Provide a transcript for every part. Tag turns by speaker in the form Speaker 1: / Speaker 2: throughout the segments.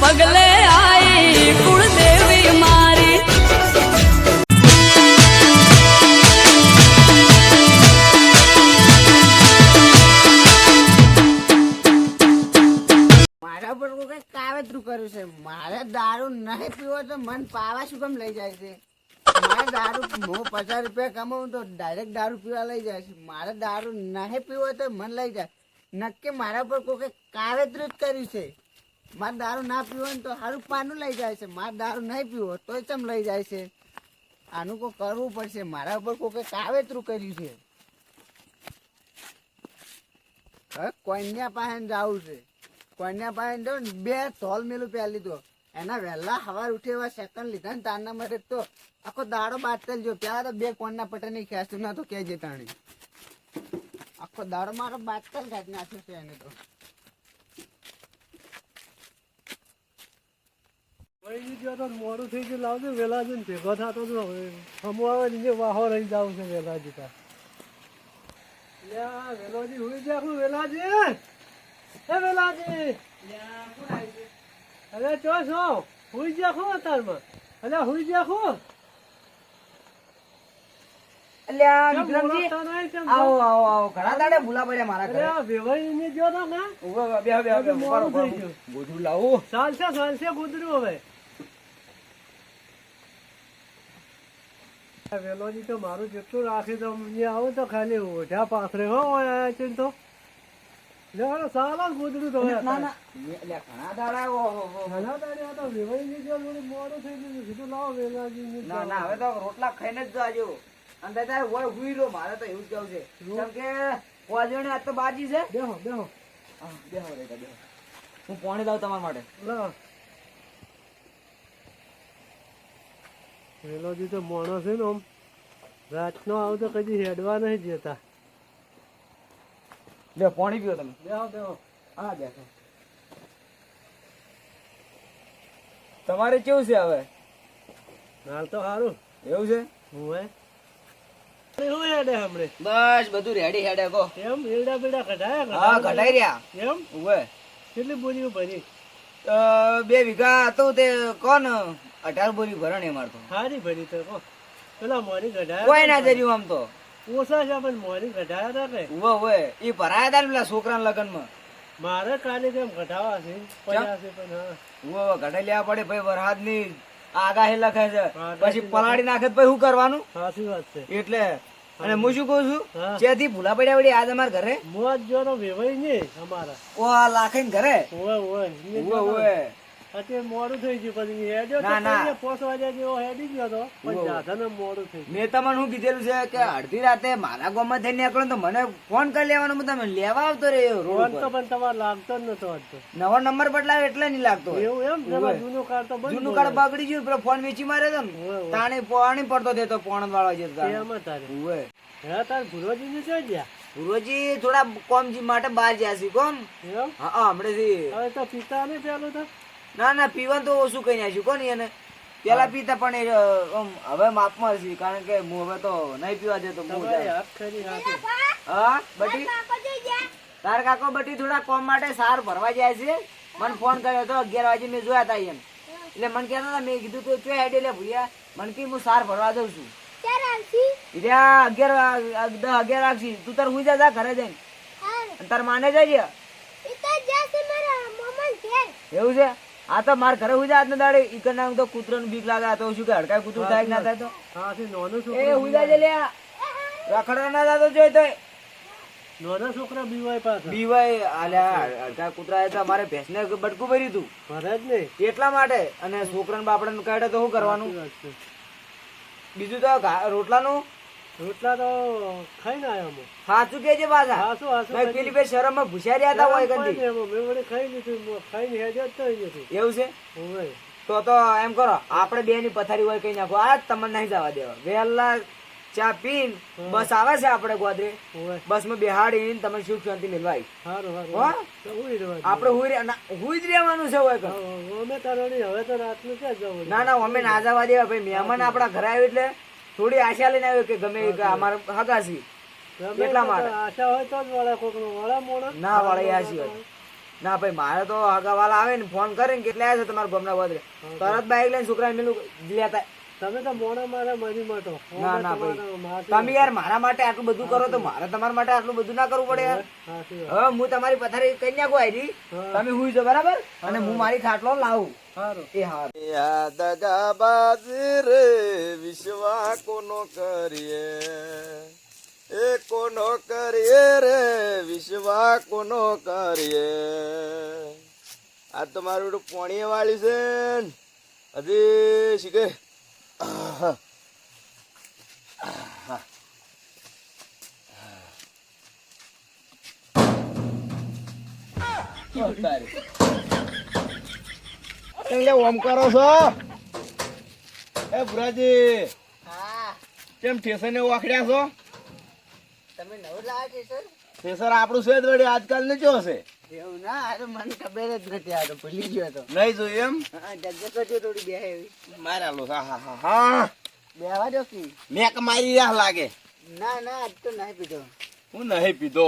Speaker 1: પગલે આઈ કુળદેવી મારી
Speaker 2: મારા પર કોઈ કઈ કાવતરું કર્યું છે. મારે દારૂ નહીં પીવો તો મન પાવા શું કેમ લઈ જાય છે? મારે દારૂ હું પચાસ રૂપિયા કમાવું તો ડાયરેક્ટ દારૂ પીવા લઈ જાય છે. મારે દારૂ નહીં પીવો તો મન લઈ જાય. નક્કી મારા પર કોઈ કાવેતરું જ કર્યું છે. મારે દારૂ ના પીવો ને તો સારું પાનું લઈ જાય છે. મારે દારૂ નહીં પીવો તોય ચમ લઈ જાય છે. આનું કોઈ કરવું પડશે. મારા ઉપર કોઈ કાવેતરું કર્યું છે. હવે કોન્યા પાસે જવું છે. કોન્યા પાસે જો બે તોલ મેલું પહેરી લીધો. એના વહેલા હવાર ઉઠે એવા સેકન્ડ લીધા ને તારના માટે તો આખો દાડો બાતલ જો પેલા તો બે કોણના પટે નહીં ખેંચતું ના તો કહેજે તાણી. આખો દાડો મારો બાતલ કાઢી નાખ્યો છે એને તો.
Speaker 3: વળી ગયો તો મોડું થઈ ગયું. લાવજો વેલા જઈને ભેગો થતો તો હવે. હમવાવે નીચે વાહો રહી જાવ છે વેલા જતા. વેલાજી હુઈ જા હું વેલાજી હે વેલાજી અરે ચો છો? હુઈ જા હું અતારમાં. અરે હુઈ જા ખો. કેમ બોલાવતા નહીં? કેમ
Speaker 2: આવો આવો આવો. ઘણા દાડે ભૂલા પડ્યા મારા
Speaker 3: અરે વેવાઈ ને જો તો ના?
Speaker 2: બે બે
Speaker 3: હજુ મોડું થઈ ગયું.
Speaker 2: બધું લાવું.
Speaker 3: ચાલશે ચાલશે ગુદર્યું હવે. વેલોજી તો મારું જેટલું રાખી દઉં અહીંયા આવો તો ખાલી ઓઢા પાથરે. હો આયા તો? લે સાલા જ ગુદર્યું
Speaker 2: ના ના ઘણા દાડા
Speaker 3: ઘણા દાડે તો વેવાઈની જો મોડું થઈ ગયું કીધું લાવો વેલાજીની
Speaker 2: ના ના હવે તો રોટલા ખાઈને જ જાજો. અને તારે હોય હુઈ મારે તો એવું જ જવું છે. કેમ કે વાજણે આજ તો બાજી છે.
Speaker 3: બેહો બેહો.
Speaker 2: બેહો બેહો. હું પોણી લાવ તમારા માટે.
Speaker 3: વેલોજી તો મોણો છે ને આમ. રાતનો આવું તો કદી હેડવા નહીં જતા.
Speaker 2: લે પાણી પીઓ તમે.
Speaker 3: બેહો બેહો
Speaker 2: હા બેઠો. તમારે કેવું છે હવે?
Speaker 3: હાલ તો સારું
Speaker 2: એવું છે?
Speaker 3: હું
Speaker 2: બસ બધું રેડી હેડે કો
Speaker 3: એમ એડા બેડા કઢાયા
Speaker 2: હા કઢાઈ રહ્યા.
Speaker 3: એમ?
Speaker 2: ઉવે
Speaker 3: કેટલી બોરીઓ ભરી?
Speaker 2: બે વીઘા હતું તે કોણ? અઢાર બોરી ભરણ એ મારતો
Speaker 3: સારી ભરી તો પેલા મોરી કઢાયા
Speaker 2: કોઈ ના જર્યું આમ તો.
Speaker 3: ઓછા છે પણ મોરી ગઢાયા હતા કે?
Speaker 2: ઉવે ઉવે. એ ભરાયા હતા ને પેલા છોકરાના લગ્નમાં?
Speaker 3: મારે કાલે કેમ ગઢાવા છે પડ્યા છે પણ
Speaker 2: ઘટાઈ લેવા પડે ભાઈ વરસાદની આગાહી લખે છે. પછી પલાળી નાખે પછી શું કરવાનું?
Speaker 3: સાચી વાત છે.
Speaker 2: એટલે અને હું શું કહું છું. જેથી ભૂલા પડ્યા વળી આજ અમારા ઘરે?
Speaker 3: મોજ જોનો વેવાય ને અમારા.
Speaker 2: ઓ આ લાખે ઘરે
Speaker 3: ઓય ઓય
Speaker 2: ઉવે
Speaker 3: અત્યારે મોડું થઈ ગયું પછી હેડ્યો
Speaker 2: ના, ના.
Speaker 3: પોસ વાગ્યા જેવો હેડી ગયો તો. પણ
Speaker 2: ઉવે.
Speaker 3: મોડું થઈ
Speaker 2: મેં તમને શું કીધેલું છે કે અડધી રાતે મારા ગામમાં થઈને નીકળો તો મને ફોન કરી લેવાનો હું તમે લેવા આવતો રે
Speaker 3: ફોન તો પણ તમારે લાગતો જ નતો હતો
Speaker 2: નવો નંબર બદલાયો એટલે નહીં લાગતો
Speaker 3: એવું એમ? જૂનું કાર્ડ તો
Speaker 2: જૂનું કાર્ડ બગડી ગયું પેલો ફોન વેચી માર્યો હતો ને.
Speaker 3: ઉવે.
Speaker 2: પાણી પડતો દેતો પોણ વાળો જતો
Speaker 3: એમ તારે હે તાર ગુરુજી ને છે ગયા
Speaker 2: ગુરુજી થોડા કોમજી માટે બહાર જ્યાં છે કોમ? હા હમણાં
Speaker 3: હવે તો પિતા ને પેલું તો
Speaker 2: ના ના પીવાનું તો ઓછું કઈ નાખ્યું કોને એને? પેલા પીતા પણ હવે માપમાં છે કારણ કે હું હવે તો નહીં પીવા દેતો હું બટી? તાર કાકો બટી થોડા કોમ માટે સાર ભરવા જાય છે. મને ફોન કર્યો હતો અગિયાર વાગે મેં જોયા હતા એમ. એટલે મને કહેતા હતા મેં કીધું તો ચો હેડે લે ભૂયા મને કે હું સાર ભરવા જઉં છું. અગિયાર અગિયાર વાગશી. તું તાર હું જા જા ઘરે જઈને. અને તાર માને જાય એવું છે? આ તો માર ઘરે હુઈ જા આજના દાડે. ઈકર નામ તો કૂતરાનું બીક લાગે. આ તો શું કે હડકાય કૂતરું થાય ના થાય તો?
Speaker 3: હા છે
Speaker 2: નોનો
Speaker 3: છોકરો
Speaker 2: હુઈ જા લ્યા. રખડવા ના દાદો જોઈ તો.
Speaker 3: નોનો છોકરા બીવાય પાછા.
Speaker 2: બીવાય આલ્યા હડકા કૂતરા તો અમારે ભેંસને બટકું ભર્યું તું.
Speaker 3: ભરે જ નહીં.
Speaker 2: એટલા માટે. અને છોકરાને બાપડાને કાઢે તો શું કરવાનું. બીજું તો રોટલા રોટલાનું
Speaker 3: રોટલા તો ખાઈને આવ્યો હું
Speaker 2: સાચું કે છે પાછા?
Speaker 3: હાસુ
Speaker 2: મેં પેલી બે શરમમાં ભૂસારી હતા હોય કદી.
Speaker 3: મેં વળી ખાઈ લીધું ખાઈને હેડ્યો જ તો નથી
Speaker 2: એવું છે? તો તો એમ કરો આપણે બે ની પથારી હોય કઈ નાખો. આ તમને નહીં જવા દેવા. વહેલા ચા પીન બસ આવે છે આપણે ગોદરે. બસમાં બેહાડી તમે સુખ શાંતિ મેળવાય. આપણે હુઈ ના, જ રહેવાનું છે
Speaker 3: હવે તો રાતનું ક્યાં જવું
Speaker 2: ના ના અમે ના જવા દેવા ભાઈ. મહેમાન આપડા ઘરે આવ્યું એટલે થોડી આશા લઈને આવ્યો કે ગમે એ અમારે હગાસી એટલા માટે.
Speaker 3: આશા હોય તો જ વળે કોકનું. વળે મોણા?
Speaker 2: ના વળે આશી હોય ના ભાઈ મારે તો હગાવાલા આવે ને ફોન કરે ને કેટલે આવ્યા છે તમારા ગમના બદલે તરત બાઈક લઈને છોકરાને મેલું લેતા
Speaker 3: તમે તો મોડા મારા મરી મતો
Speaker 2: ના ના ભાઈ. તમે યાર મારા માટે આટલું બધું કરો તો મારે તમારા માટે આટલું બધું ના કરવું પડે યાર. હવે હું તમારી પથારી કઈ નાખું આવી તમે હુઈ છો બરાબર? અને હું મારી ખાટલો લાવું. એ હા
Speaker 4: દગાબાજ રે વિશ્વા કોનો કરીએ? એ કોનો કરીએ રે વિશ્વા કોનો કરીએ? આ તમારું મારું પોણીએ વાળી છે. હજી શીખે? એટલે ઓમ કરો છો? એ ભુરાજી
Speaker 5: હા.
Speaker 4: ઠેસર ને વાખડ્યા છો?
Speaker 5: તમે નવું લાવ્યા ઠેસર?
Speaker 4: ઠેસર આપણું છે જ વળી આજકાલ ને જો છે.
Speaker 5: એવું ના અરે મને ખબર જ નથી આ તો ભૂલી ગયો તો.
Speaker 4: નહીં જોયું
Speaker 5: હા જગ્યા કરજો થોડી બે એવી
Speaker 4: મારા લો હા હા હા હા.
Speaker 5: બેવા દો કી?
Speaker 4: મેક મારી રાહ લાગે.
Speaker 5: ના ના આજ તો નહીં પીધો.
Speaker 4: હું નહીં પીધો.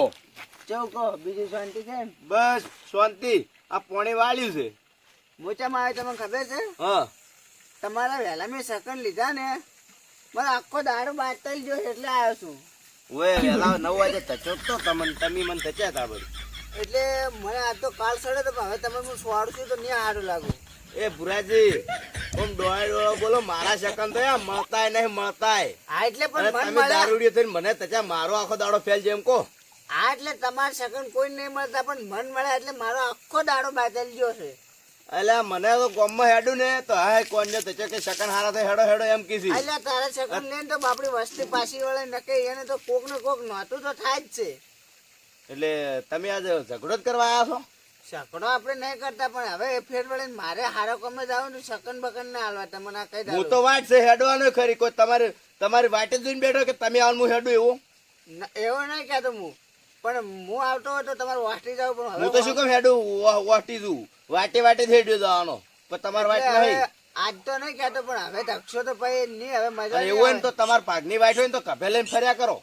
Speaker 5: ચૌકો બીજું શાંતિ છે
Speaker 4: બસ શાંતિ. આ પોણી વાળ્યું છે.
Speaker 5: મોચામાં આવે તમને ખબર છે?
Speaker 4: હા.
Speaker 5: તમારા વહેલા મેં સકન લીધા ને મારો આખો દાડો બાતલ જો એટલે આવ્યો છું.
Speaker 4: ઓય વેલા નવ વાગે તચો તો તમને તમે મને તચ્યા તા બધી.
Speaker 5: એટલે મને આ તો કાલ સડે તો હવે તમે હું સ્વાડશું તો નહીં સારું લાગુ.
Speaker 4: એ ભુરાજી ઓમ ડોળા ડોળા બોલો મારા શકન તો યાર મળતાય નહીં મળતાય.
Speaker 5: હા એટલે પણ મન
Speaker 4: તમે
Speaker 5: મળે.
Speaker 4: થઈને મને તચ્યા મારો આખો દાડો ફેલ જેમ કો
Speaker 5: હા એટલે તમારા શકન કોઈ નહીં મળતા પણ મન મળે એટલે મારો આખો દાડો બાતેલ ગયો છે.
Speaker 4: એટલે મને તો ગોમમાં હેડું ને તો હા કોણ ને તચે કે શકન હારા થઈ હેડો હેડો એમ કીધી.
Speaker 5: એટલે તારા શકન લઈને તો બાપડી વસ્તી પાછી વળે નકે એને તો કોક ને કોક નોતું તો થાય જ છે.
Speaker 4: એટલે તમે આજે ઝઘડો જ કરવા આવ્યા છો?
Speaker 5: સકડો આપણે નહીં કરતા પણ હવે એ ફેર વળે મારે હારો કમે જાવ ને સકન બકન ના હાલવા. તમને આ કહી
Speaker 4: હું તો વાટ છે હેડવાનો ખરી. કોઈ તમારી તમારી વાટે જોઈને બેઠો કે તમે આવું હું હેડું એવું?
Speaker 5: એવો નહીં કહેતો હું. પણ હું આવતો હોય તો તમારે વાટી જાવ પણ હવે
Speaker 4: હું તો શું કેમ હેડું વાટી દઉં વાટે વાટે જ હેડ્યો જવાનો. પણ તમારે વાટ નહીં.
Speaker 5: આજ તો નહીં કહેતો પણ હવે ધક્ષો તો પછી નહીં હવે મજા
Speaker 4: એવું હોય ને તો તમારે પાગની વાટ હોય ને તો કભે લઈને ફર્યા કરો.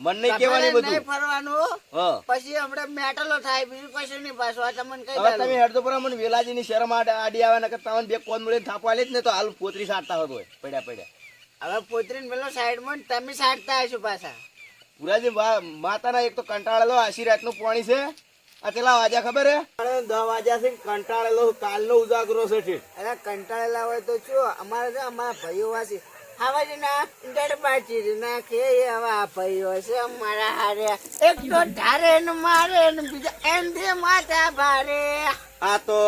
Speaker 4: મન નહીં
Speaker 5: કેવાની
Speaker 4: બધું
Speaker 5: નહીં ફરવાનું પછી હમણે મેટલો થાય બીજું કશું નહીં પાછું આ તમને કઈ
Speaker 4: હવે તમે હેડતો પર મને વેલાજીની શરમ આડી આવે નકર તમને બે કોન મળીને થાપવા લે જ ને તો હાલ પોતરી સાટતા હોય પડ્યા પડ્યા.
Speaker 5: હવે પોતરીને પેલો સાઈડમાં ને તમે સાડતા હશો પાછા.
Speaker 4: પુરાજી માતાના એક તો કંટાળેલો આશી રાતનું પાણી છે. આ કેટલા વાજા ખબર હે? દસ વાજા છે કંટાળેલો કાલનો ઉજાગરો છે.
Speaker 5: અરે કંટાળેલા હોય તો શું અમારે અમારા ભાઈઓ વાસી આવાજ ના નાખે એવા ભાઈઓ છે અમારા હારે. એક તો ધારે ને મારે ને બીજા એમ દે માથા ભારે.
Speaker 4: આ તો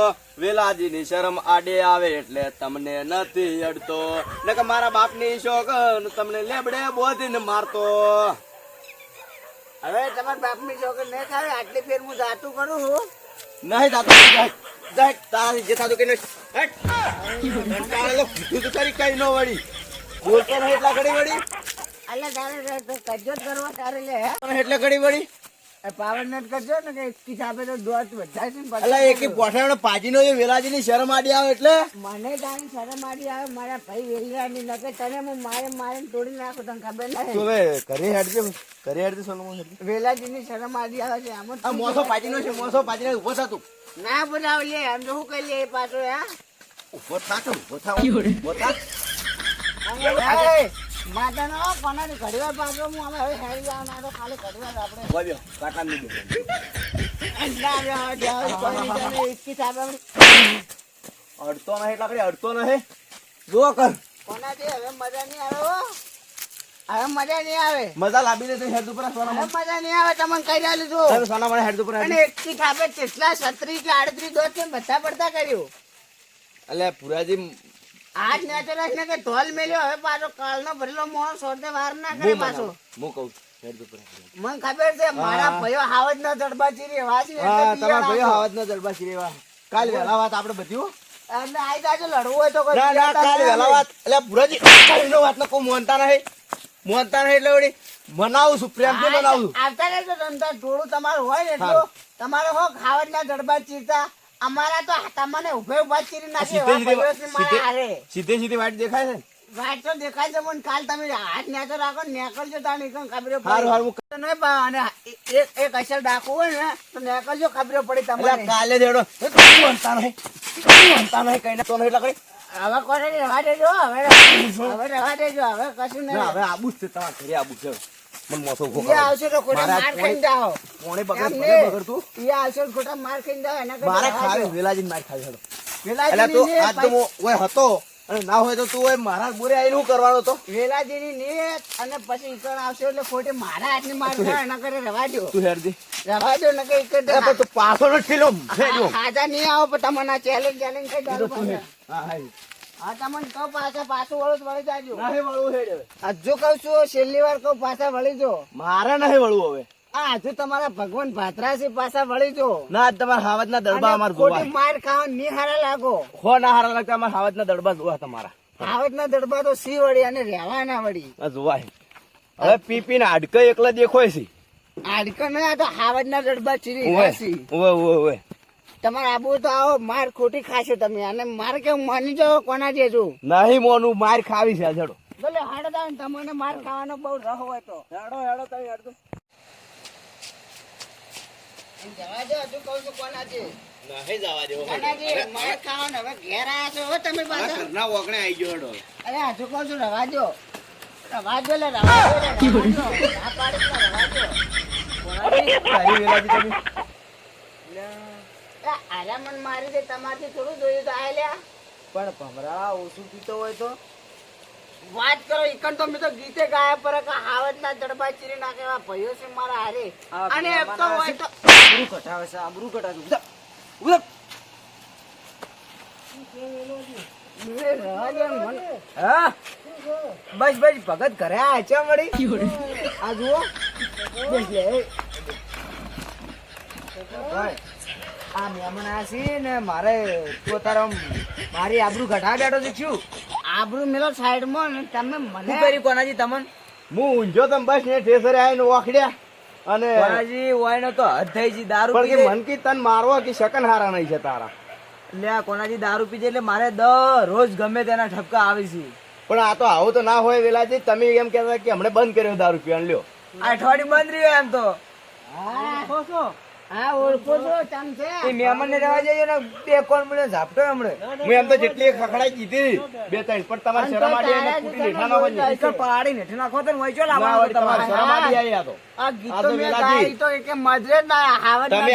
Speaker 4: વેલાજીની શરમ આડે આવે એટલે તમને નથી અડતો. ને કે મારા શોખ ને તમને લેબડે બોધીને મારતો.
Speaker 5: હવે તમારા બાપની છોકરી ને ખાવે આટલી ફેર હું જાતું કરું છું?
Speaker 4: નહીં જાય તારી જે થાતું કે નહીં. કંટાળેલો કીધું તો તારી કઈ ન વળી. બોલતો નહીં એટલા ઘડી વળી?
Speaker 5: એટલે તારે તો કજ્જો કરવો તારે લે
Speaker 4: એટલે ઘડી વળી?
Speaker 5: પાવર નટ કરજો ને કે એક હિસાબે તો દોત બધા છે
Speaker 4: એટલે એક પોઠાનો પાજીનો એ વેલાજીની શરમ આડી આવે એટલે?
Speaker 5: મને તારી શરમ આવી આવે મારા ભાઈ વેલિયાની નકે તને હું મારે મારે તોડી નાખું તને ખબર
Speaker 4: તું
Speaker 5: નહીં
Speaker 4: હવે ઘરે હેડજે ઘરે હેડજે સોનું
Speaker 5: વેલાજીની શરમ આડી આવે છે આમ
Speaker 4: આ મોસો પાજીનો છે મોસો પાજીને ઊભો થા તું.
Speaker 5: ના બોલાવ લે આમ તો શું કરી લે પાછો હા?
Speaker 4: ઊભો થા ઊભો થા. ઊભો થા.
Speaker 5: એ, માતાનો કોનાની ઘડીવાર પાછો હું હવે હેરી જવાના તો ખાલી ઘડીવાર આપણે
Speaker 4: રહ્યો કાકા
Speaker 5: હિસાબે
Speaker 4: અડતો નહીં એટલા અડતો નહીં જો કર
Speaker 5: કોનાથી હવે મજા નહીં આવે હવે મજા નહીં આવે
Speaker 4: મજા લાવી દે હેડ ઉપર
Speaker 5: મજા નહીં આવે તમને કહી રહ્યા છું
Speaker 4: સોના મને હેડ
Speaker 5: અને એક થી ખાપે કેટલા છત્રીસ કે આડત્રી દોત બધા પડતા કર્યું
Speaker 4: એટલે પુરાજી
Speaker 5: આજ નેચરલ ને કે ઢોલ મેલ્યો હવે પાછો કાલનો ભરેલો મોહ સોરતે વાર ના કરે પાછો.
Speaker 4: હું કહું
Speaker 5: મને ખબર છે મારા ભયો હાવજ ના દડબા ચીરી વાસી
Speaker 4: હા તમારા ભાઈઓ હાવજ ના દરબાર શ્રીવા કાલ વેલા વાત આપણે બધી
Speaker 5: અને આઈ જાજો લડવું હોય તો
Speaker 4: ના ના કાલ વેલા વાત. એટલે પુરાજી કાલનો વાત કોઈ મોનતા નહીં. મોનતા નહીં એટલે વળી મનાવું છું પ્રેમથી મનાવું
Speaker 5: આવતા રહેજો તમતાર જોડું તમારું હોય ને એટલું તમારે હો ખાવજ ના દડબા ચીરતા અમારા તો તમને ઉભે ઊભા ચીરી નાખે
Speaker 4: સીધે સીધે વાટ દેખાય છે
Speaker 5: વાટ તો દેખાય છે પણ કાલ તમે હાથ નેકર રાખો ને નેકળજો તાર નીકળ ખબરે
Speaker 4: હારું, હારું,
Speaker 5: નહીં પા અને એક એક અસર ડાકવું હોય ને તો નેકળજો ખબરે પડી તમને
Speaker 4: કાલે દેડો તું હંતા નહીં તું હંતા નહીં કઈ તો નહીં એટલે
Speaker 5: હવે કોને રહેવા દેજો હવે હવે રહેવા દેજો હવે કશું નહીં.
Speaker 4: હવે આબુ છે તમારે ઘરે આબુ છે. મને મોસો
Speaker 5: ઊભો
Speaker 4: કરો.
Speaker 5: આવશે તો ખોટા
Speaker 4: માર
Speaker 5: ખાઈ જાઓ.
Speaker 4: કોણે બગડ
Speaker 5: નહીં.
Speaker 4: બગડ તું
Speaker 5: ઈ આવશે તો ખોટા માર ખાઈ જાઓ એના કરતા
Speaker 4: મારા ખાવે વેલાજી માર ખાવી હેડો. એટલે તો આજ તો ઓય હતો અને ના હોય તો તું ઓય મારા બોરે આવીને હું કરવાનો તો
Speaker 5: વેલાજીની નિયત અને પછી ઈકણ આવશે એટલે ખોટી મારા હાથની માર ખાય એના કરે રહેવા દો
Speaker 4: તું હેરજી
Speaker 5: રહેવા દો નકર ઈકણ
Speaker 4: એ પણ તું પાછો નો ઠેલો
Speaker 5: હાજા નહીં આવો પણ તમને ચેલેન્જ ચેલેન્જ કઈ.
Speaker 4: હેડ. હા હા
Speaker 5: હા તમને કહું પાછા પાછું વળું તો વળી જાજો.
Speaker 4: નાહી વળવું હેડ હવે.
Speaker 5: હજુ કહું છું છેલ્લી વાર કહું પાછા વળી જો.
Speaker 4: મારે નહીં વળવું હવે.
Speaker 5: આ હજુ તમારા ભગવાન ભાતરા છે પાછા વળી જો.
Speaker 4: ના તમારા હાવજના દડબા
Speaker 5: અને
Speaker 4: અમાર
Speaker 5: માર ખાવા ની હારા લાગો.
Speaker 4: હો ના હારા લાગતા અમારા હાવજના દડબા જોવા તમારા.
Speaker 5: હાવત ના દડબા તો સી વળી અને રહેવા ના વળી.
Speaker 4: આ જોવા હવે પીપી ને હાડકા એકલા દેખોય છે
Speaker 5: હાડકા નહીં આ તો હાવજ ના દડબા ચીરી
Speaker 4: ઓ
Speaker 5: ઓ
Speaker 4: ઓવે ઓવે ઓવે
Speaker 5: તમારે આબુ તો આવો માર ખોટી ખાશો તમે. અને મારે કેવું માની જાવ કોના જેજુ
Speaker 4: નહીં મોનું માર ખાવી છે જડો
Speaker 5: ભલે હાડો તમને માર ખાવાનો બહુ રહ હોય તો. હેડો હેડો તમે હેડો જવા દો હજુ કહું છું કોના છે
Speaker 4: નહીં જવા દેવો.
Speaker 5: કોના છે માર ખાવાનો હવે ઘેર આયા છો હો તમે પાછા.
Speaker 4: ઘરના વગણે આવી ગયો હેડો.
Speaker 5: અરે હજુ કહું છું રવા દો. રવા દો લે રવા દો લે, રવા દો. ના પાડીશ તો રવા દો.
Speaker 4: તારી વેલાજી તમે.
Speaker 5: એ મન મારી દે તમારથી થોડું જોયું તો આ
Speaker 2: પણ ભમરા ઓછું પીતો હોય તો?
Speaker 5: વાત કરો ઇકન તો મેં તો ગીતે ગાયા પર કે હાવજ ના દડબા ચીરી નાખે એવા ભયો છે મારા હારે. અને એમ તો હોય તો
Speaker 2: આબરૂ કટાવે છે આબરૂ કટાવે છે. હા? બસ બસ ભગત ઘરે આ છે વળી. આ જુઓ. બસ લે, ભાઈ, આ મહેમાન આ છે ને મારે તો મારી આબરૂ ઘટા બેઠો છે. શું
Speaker 5: આબરૂ મેલો સાઈડમાં ને તમે મને
Speaker 2: કરી કોનાજી તમને?
Speaker 4: હું ઊંઝો તમ બસ ને ઠેસરે આવીને ઓખડ્યા અને
Speaker 2: કોનાજી વાયનો તો હદ થઈ જી દારૂ
Speaker 4: પણ કે
Speaker 2: પીધે
Speaker 4: મન કી તન મારવા કે શકન હારા નહીં છે તારા.
Speaker 2: લે આ કોનાજી દારૂ પીજે એટલે મારે દરરોજ ગમે તેના ઠપકા આવે છે.
Speaker 4: પણ આ તો આવું તો ના હોય વેલાજી તમે એમ કહેતા કે હમણે બંધ કર્યો દારૂ પીવાનું લ્યો.
Speaker 2: આ અઠવાડિયું બંધ રહ્યો એમ તો.
Speaker 5: હા. હા ઓળખો છો તમ
Speaker 2: એ મહેમાન ને રહેવા જઈએ ને બે કોણ મળે ઝાપટો હમણે
Speaker 4: હું એમ તો જેટલી ખખડાઈ કીધી બે ત્રણ પણ તમારે શરમ આડી આવીને કૂટી નેઠા ના હોય ને.
Speaker 2: પાડી નેઠે નાખો તો લાવવાનો
Speaker 4: તમારે
Speaker 2: તમારે.
Speaker 4: શરમ આડી આવી આ તો.
Speaker 5: આ
Speaker 4: આ તો
Speaker 5: મેં ગાઈ તો એકે મજરે ના
Speaker 4: તમે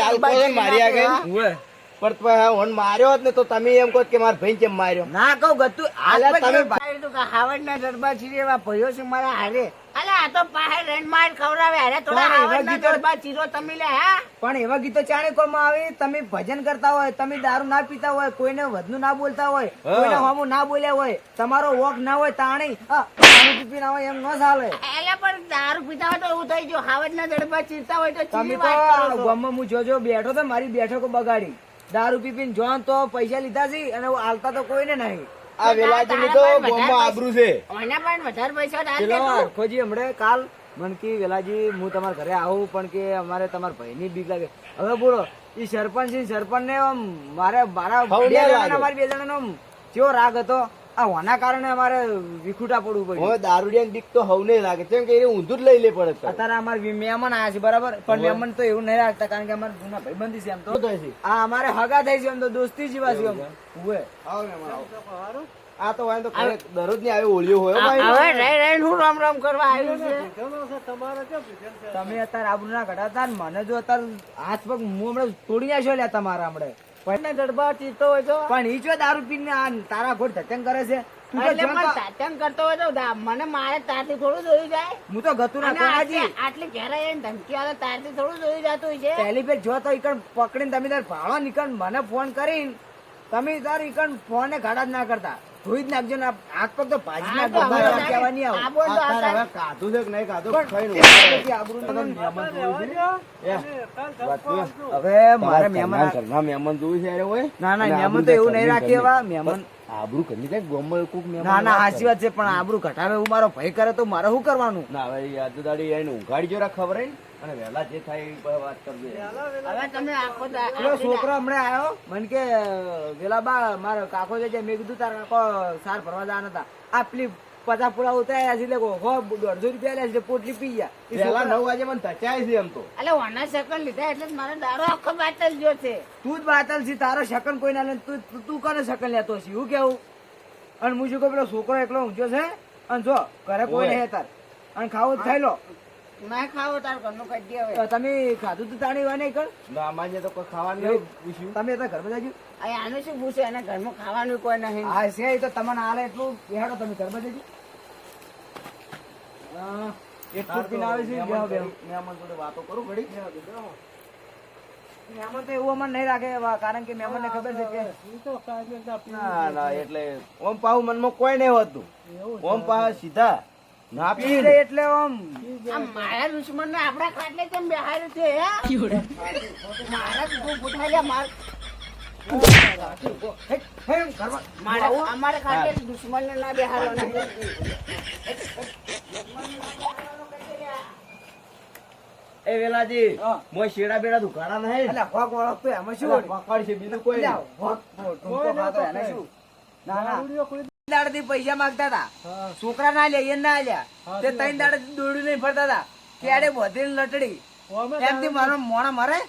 Speaker 4: મારી આગળ?
Speaker 5: હા.
Speaker 4: પણ માર્યો હોત ને તો તમે એમ કહો કે મારા ભાઈ કેમ માર્યો?
Speaker 2: ના કહું ગતું
Speaker 4: અલા, તમે
Speaker 5: હાવજ ના દરબાર ચીરી એવા ભયો છે મારા હારે. અલે આ તો પાહે રેન ખવડાવે હારે થોડા હાવડ ના દરબાર ચીરો તમે લે હા?
Speaker 2: પણ એવા ગીતો ચાણે કોમાં આવે? તમે ભજન કરતા હોય તમે દારૂ ના પીતા હોય કોઈને વધનું ના બોલતા હોય. કોઈને હોમું ના બોલ્યા હોય તમારો વોક ના હોય તાણી હા, દારૂ પી પીને આવે એમ ન ચાલે.
Speaker 5: એટલે પણ દારૂ પીતા હોય તો એવું થઈ ગયું હાવજ ના દરબાર ચીરતા હોય તો
Speaker 2: તમે તો ગામમાં હું જોજો બેઠો તો મારી બેઠકો બગાડી. દારૂ પી પીને જોન તો પૈસા લીધા છે અને હાલતા તો કોઈને નહીં.
Speaker 4: આ વેલાજી તો
Speaker 5: પણ
Speaker 4: આબરૂ છે.
Speaker 5: ઓના પણ વધારે પૈસા
Speaker 2: પેલો
Speaker 5: આપે તું.
Speaker 2: કાલ મનકી વેલાજી હું તમારા ઘરે આવું પણ કે અમારે તમારા ભાઈની બીક લાગે. હવે બોલો એ સરપંચ સરપંચ ને મારે મારા બે
Speaker 4: જણા
Speaker 2: અમારી બે જણાનો કેવો રાગ હતો? આ હોના કારણે અમારે વિખુટા પડવું પડ્યું.
Speaker 4: હવે દારૂડિયાની બીક તો હવને લાગે કેમ કે એ ઊંધું જ લઈ લે પડે
Speaker 2: અત્યારે. અમારે મહેમાન આવ્યા છે બરાબર? પણ મહેમાન તો એવું નહીં રાખતા કારણ કે અમારે જૂના ભાઈબંધી છે એમ તો.
Speaker 4: થાય છે?
Speaker 2: આ અમારે હગા થઈ છે એમ તો દોસ્તી જેવા છે? એમ
Speaker 4: આવો. આ તો હોય તો દરરોજની આવી ઓળીઓ હોય ભાઈ.
Speaker 5: હવે રહી રહીને હું રામ રામ કરવા આવ્યું છે?
Speaker 3: તમારે
Speaker 2: તમે અત્યારે આબરૂ ના કઢાતા મને જો અત્યારે હાથ પગ હું હમણાં તોડી નાખ્યો લ્યા તમારા હમણાં.
Speaker 5: પણ ગડબા ચીરતો હોય તો.
Speaker 2: પણ ઈ જો દારૂ પીને આ તારા ઘોડ ધતંગ કરે છે? તું તો
Speaker 5: એટલે
Speaker 2: જોન
Speaker 5: પણ
Speaker 2: તો-
Speaker 5: સાચમ કરતો હોય તો મને મારે તારથી થોડું જોયું જાય.
Speaker 2: હું તો ગતું ના કોનાજી
Speaker 5: આટલી ઘેરાઈ ધમકી આલે તારથી થોડું જોયું જતું હોય છે.
Speaker 2: પહેલી ફેર જો તો ઈકણ પકડીને તમે તાર ભાળો નીકળ મને ફોન કરીને તમે તાર ઈકણ ફોન ને ગાડા જ ના કરતા. ધોઈ જ નાખજો ને. હાથ પગ તો ભાજી ના ગભા કહેવા નહીં આવું.
Speaker 4: હવે કાધું છે કે નહીં કાધું
Speaker 2: ખાઈ આબરૂ. હવે મારે મહેમાન
Speaker 4: ઘરના મહેમાન જોયું છે અરે હોય
Speaker 2: ના ના મહેમાન તો એવું નહીં
Speaker 4: રાખી
Speaker 2: એવા મહેમાન.
Speaker 4: આબરૂ કરી કઈ ગોમલ કુક મહેમાન
Speaker 2: ના ના સાચી વાત છે પણ આબરૂ ઘટાડે હું મારો ભય કરે તો મારે શું કરવાનું?
Speaker 4: ના હવે યાદ દાડી એને ઉઘાડી જોરા ખબર હે ને? અને વહેલા જે થાય એ બધી વાત કરજો.
Speaker 5: હવે તમે આખો
Speaker 2: પેલો છોકરો હમણાં આવ્યો મને કે વેલા બા મારો કાકો જે છે મેં કીધું તારા કાકો સાર ભરવા જવાના હતા. આ પેલી પચાસ પૂરા ઉતરાયા છે એટલે હો દોઢસો રૂપિયા લે છે પોટલી પી ગયા. એ
Speaker 4: નવ વાગે મને ધચાય છે એમ તો.
Speaker 5: એટલે ઓના શકલ લીધા એટલે મારો દારો આખો બાટલ જો છે.
Speaker 2: તું જ બાતલ છે તારો શકન કોઈ ના લે તું તું- કોને શકન લેતો છે હું કેવું? અને હું શું કહું પેલો છોકરો એકલો ઊંચો છે? અને જો ઘરે કોઈ. નહીં તાર અને ખાવું જ ખાઈ લો.
Speaker 5: ના ખાવો તાર ઘરનું કઢી હવે.
Speaker 2: તો તમે ખાધું તું તાણી હોય કર
Speaker 4: ના માન્ય તો કોઈ ખાવાનું નહીં પૂછ્યું.
Speaker 2: તમે તો ઘરમાં જાજો.
Speaker 5: અહીં આનું શું પૂછે? એના ઘરમાં ખાવાનું કોઈ નહીં.
Speaker 2: હા છે તો તમને હાલે એટલું. બેહાડો તમે ઘરમાં જજો. એક ફૂટકીને આવે છે બેહો બેહો
Speaker 4: મહેમાન જોડે વાતો કરું ઘડી
Speaker 2: મહેમાન તો એવું અમને નહીં રાખે કારણ કે મહેમાન ને ખબર છે કે
Speaker 3: ઈ તો
Speaker 4: ના ના એટલે ઓમ પાહુ મનમાં કોઈ નહીં હોતું. ઓમ પાહા સીધા. ના
Speaker 2: પી લે એટલે આમ.
Speaker 5: મારા દુશ્મન ને આપડા ખાટલે કેમ બેહાડ્યું છે મારા તું પૂછાય માર.
Speaker 2: હે, હે, ઘરમાં
Speaker 5: મારા અમારા ખાટલે દુશ્મન ને ના. બેહાડો
Speaker 4: એ વેલાજી. મોય શેડા બેડા દુકાળા નહીં?
Speaker 2: એટલે હોક વળક તો એમાં શું
Speaker 4: છે બીજું કોઈ.
Speaker 2: હોક ટૂંકો ખાતો એને શું? ના ના.
Speaker 3: કોઈ
Speaker 2: પૈસા માંગતા હતા છોકરા ના લે એ ના લ્યા તે ત્રણ દાડે દોડ્યું નહીં ફરતા હતા ક્યારે બધી લટડી? એમથી મારો મોણા મરે?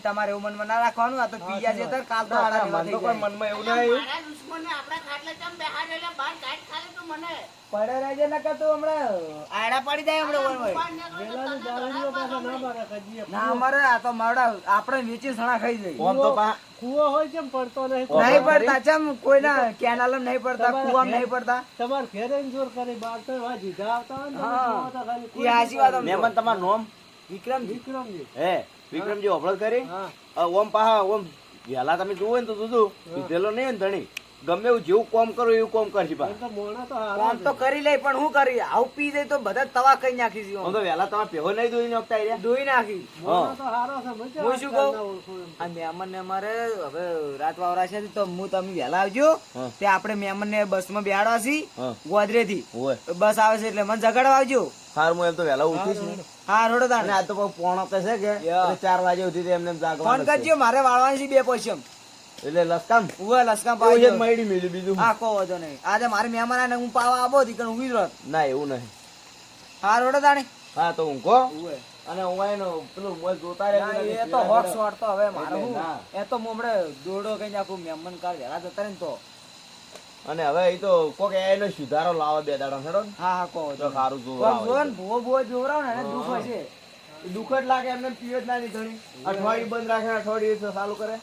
Speaker 2: તમારે એવું મનમાં ના રાખવાનું આ તો પીજા છે તો કાલ તો.
Speaker 4: મનમાં એવું
Speaker 5: ને આપડા
Speaker 2: પડે રહેજે નકર તો હમણાં આડા પડી જાય હમણાં
Speaker 3: ના મારે
Speaker 2: ના અમારે આ તો મારડા આપણે વેચી સણા ખાઈ જાય.
Speaker 4: ઓમ તો પા
Speaker 3: કૂવો હોય કેમ પડતો નહીં?
Speaker 2: નહીં પડતા ચમ કોઈના કેનાલ નહીં પડતા કુવા નહીં પડતા.
Speaker 3: તમારે ઘેરે ને જોર કરી બાર તો વા જીધા આવતા ને
Speaker 2: હા. એ હાચી વાત.
Speaker 4: મહેમાન તમારું નામ?
Speaker 2: વિક્રમ
Speaker 3: વિક્રમજી.
Speaker 4: હે વિક્રમજી ઓફળ કરી. ઓમ પાહા ઓમ વેલા તમે જુઓ ને તો જોજો. પીધેલો નહીં ને ધણી. ગમે એવું જેવું કોમ કરો એવું કોમ કરશે
Speaker 3: કોમ તો મોણા તો હારા
Speaker 2: કામ તો કરી લે પણ હું કરી? આવું પી જાય તો બધા તવા કઈ નાખી છે
Speaker 4: તો વહેલા તમારે પેહો નહીં ધોઈ નાખતા રહ્યા.
Speaker 2: ધોઈ નાખી.
Speaker 3: મોણા તો હારો છે મજા
Speaker 2: હું શું કહું? આ મહેમાન ને અમારે હવે રાત વાવરા છે તો હું તમે વેલા આવજો. તે આપણે મહેમાન ને બસમાં બેહાડવા છી ગોદરે થી બસ આવે છે એટલે મને જગાડવા આવજો
Speaker 4: હાર હું એમ તો વેલા ઉઠીશ
Speaker 2: હા રોડો તાને
Speaker 4: આ તો કોઈ પોણો છે કે ચાર વાગે ઉઠી એમને એમ
Speaker 2: ફોન. કરજો મારે વાળવાની છે બે પૈસા
Speaker 4: એટલે લસકામ.
Speaker 2: ઉવે લસકામ
Speaker 4: એવું એક મયડી મેલ્યું બીજું?
Speaker 2: હા કો વાંધો નહીં. આજે મારે મહેમાન આને હું પાવા આવો હતી હું રત
Speaker 4: ના એવું નહીં.
Speaker 2: હા રોડે તાણે.
Speaker 4: હા તો ઊંઘો.
Speaker 2: ઉવે.
Speaker 4: અને હું એનો પેલું મોજ જોતા રહેજો
Speaker 2: એ તો હોક શોટ તો હવે મારે એ તો મોમડે દોડો કઈ આખું મહેમાન કાર વહેલા જતા રહે ને તો.
Speaker 4: અને હવે એ તો કોક એનો સુધારો લાવે બે દાડા ખરો
Speaker 2: હા હા કો
Speaker 4: તો સારું જોવા.
Speaker 2: જો ને ભૂવો ભૂવો જોવરાવ ને દુખ હશે.
Speaker 4: દુખ જ લાગે એમને પીવે જ ના ધણી અઠવાડિયું બંધ રાખે અઠવાડિયું ચાલુ કરે.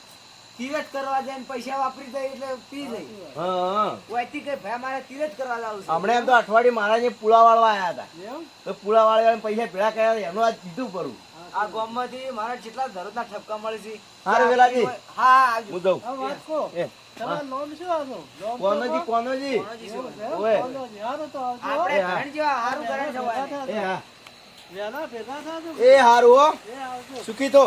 Speaker 2: તીરથ કરવા જાય પૈસા વાપરી જાય એટલે પી જાય.
Speaker 4: હા
Speaker 2: કે ભાઈ મારે તીરથ કરવા લાવું છે.
Speaker 4: હમણાં એમ તો અઠવાડિયે મારા જે પુલા વાળવા આવ્યા હતા તો પુલા વાળવા પૈસા ભેળા કર્યા એનું આજ કીધું પડું
Speaker 2: આ ગામમાંથી મારા જેટલા ધરોતના ઠપકા મળે છે
Speaker 4: હારે વેલાજી.
Speaker 2: હા
Speaker 4: હું જઉં.
Speaker 3: વાત કો.
Speaker 4: એ
Speaker 3: તમારું નામ શું?
Speaker 4: કોનોજી કોનોજી.
Speaker 3: હારું તો
Speaker 2: આપણે
Speaker 4: એ
Speaker 2: જેવા હારું કરે છે
Speaker 3: ભેગા
Speaker 2: વાય.
Speaker 3: થાજો.
Speaker 4: એ હા.
Speaker 3: વહેલા ભેગા થાજો.
Speaker 4: એ હારું હો.
Speaker 3: એ
Speaker 4: સુખી તો